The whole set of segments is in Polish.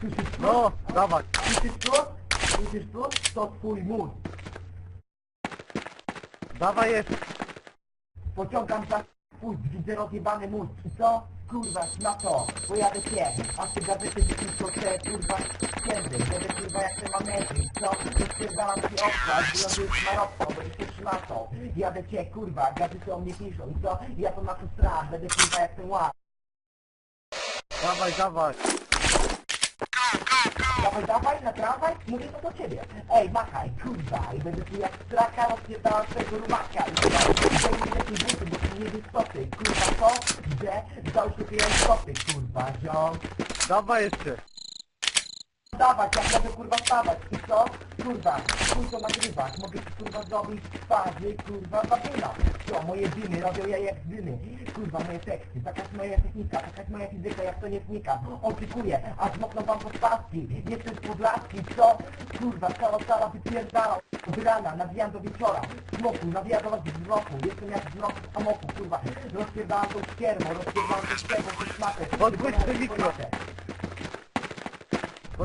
Słyszysz plus? No, dawać. Słyszysz plus? Słyszysz plus? To twój mózg. Dawaj jeszcze. Pociągam za twój widzę rozjebany mózg. I co? Kurwa, na to, pojadę cię, a ty gazety wypiszą te, kurwa, ściędy, będę kurwa jak te manery, i co? Rozpierdalam ci oko, aż wylądujesz marotką, będziesz się szmatą. Jadę cię, kurwa, gazety o mnie piszą, i co? Ja to na to będę kurwa jak ten ład. Dawaj, dawaj. Dawaj, dawaj, na tramwaj, mówię to do ciebie. Ej, machaj, kurwa, i będę tu jak straka rozpierdala twojego rumaka. I będzie taki buty, bo tu nie wystoty, kurwa, co? Gdzie? Załóż tu stoty, kurwa, ziom. Dawaj jeszcze. Dawać, jak mogę kurwa stawać, i co? Kurwa, chuj to nagrywać, mogę kurwa zrobić twarzy, kurwa, babyna. Co, moje dyny robią ja jak dyny. Kurwa, moje teksty, jest moja technika, jest moja fizyka, jak to nie znika. Oczekuję, aż mokną wam podpaski, jestem z podlaski, co? Kurwa, cała sala wypierdala. Od rana, nawijam do wieczora, smoku, nawijam do was wzroku, jestem jak wzrok z amoku, kurwa. Rozpierdalam tą ściermą, rozpierdalam tą ściermą, tą szmatę. Podgłoś te mikro.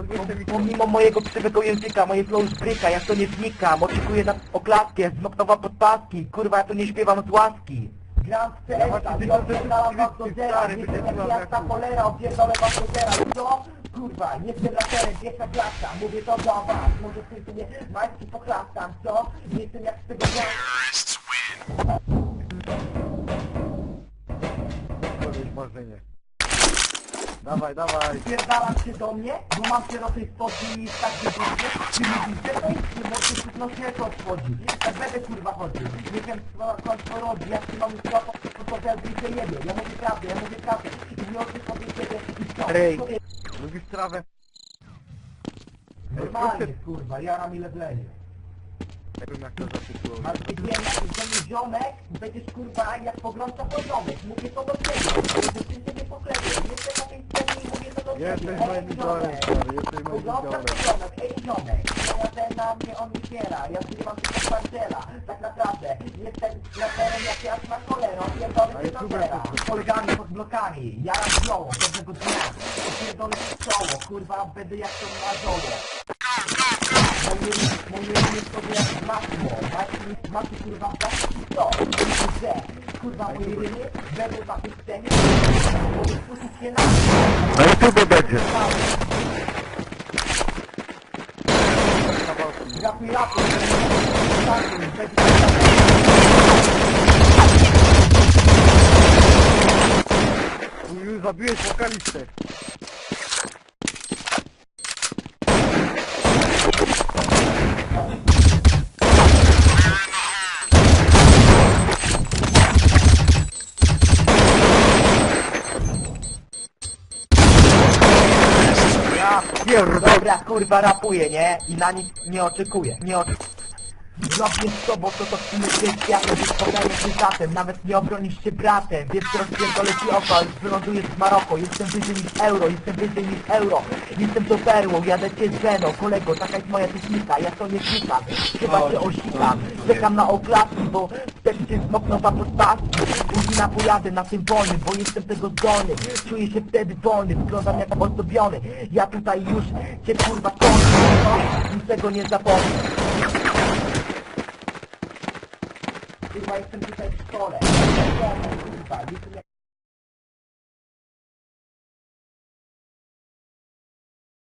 Mikro. Pomimo mojego krzywego języka, moje flow zbryka, ja to nie wnikam, oczekuję na oklaskę, zmoknowa podpaski, kurwa ja to nie śpiewam z łaski. Gram w Ja CS, właśnie a tylko odpierdalam was do zera, jestem się jak jak cholera, odpierdolę was do zera, co? Kurwa, jestem raperem, pierwsza klasa, mówię to do was, może ty mnie majski poklastam, co? Jestem jak z tego miasta. Dawaj, dawaj. Spierdalam się do mnie, bo mam się do tej spodni i tak się dobrze. Ty mówisz, że to jest, bo ty no się to wchodzi. Tak będę kurwa chodził. Nie wiem co to rodzi, jak ty mam słabo, to to ja się jebie. Ja mówię prawdę, ja mówię prawdę. I nie odsypię ciebie i co? Rej. Lubisz trawę? Normalnie kurwa, jaram ile wleje. Nie wiem jak to zatytułować. Masz ty wiem, że nie ziomek, będziesz kurwa jak pogrąca poziomek. Mówię to do ciebie, że ty się nie poklepię. Jestem na tej Jesteś moim idolem, stary, jesteś moim idolem. ziomek, ej ziomek, moja cena mnie on uciera, ja zgrywam tylko parcela, tak naprawdę, jestem raperem jak ja na cholerą, pierdolę A się YouTube rapera, to- polegami pod blokami, jaram zioło, pewnego dnia, pierdolę w czoło, kurwa, będę jak to na zioło. Jest sobie jak masło, macie, macie kurwa w plastik, co? Że, kurwa, moje rymy będą scenie, mogę spuścić się na Na YouTube będzie. Rapuj, rapuj, rapuj, będzie Już zabiłeś wokalistę. Ja pierdolę. Dobra, kurwa, rapuję, nie? I na nic nie oczekuję, nie oczekuję. Zrobię z tobą to to w jest więc podaję się zatem, nawet nie obronisz się bratem, więc rozpierdolę ci oko, ale wylądujesz z Maroko, jestem wyżej niż euro, jestem wyżej niż euro, jestem to perłą, jadę cię z żeną, kolego, taka jest moja technika, ja to nie wnikam, chyba cię osikam, czekam na oklaski, bo wtedy cię smokną wam pod Godzina pojadę na tym wolnym, bo jestem tego zdolny, czuję się wtedy wolny, wyglądam jak ozdobiony, ja tutaj już cię kurwa kończę, niczego nie zapomnę. Kurwa, jestem tutaj w szkole.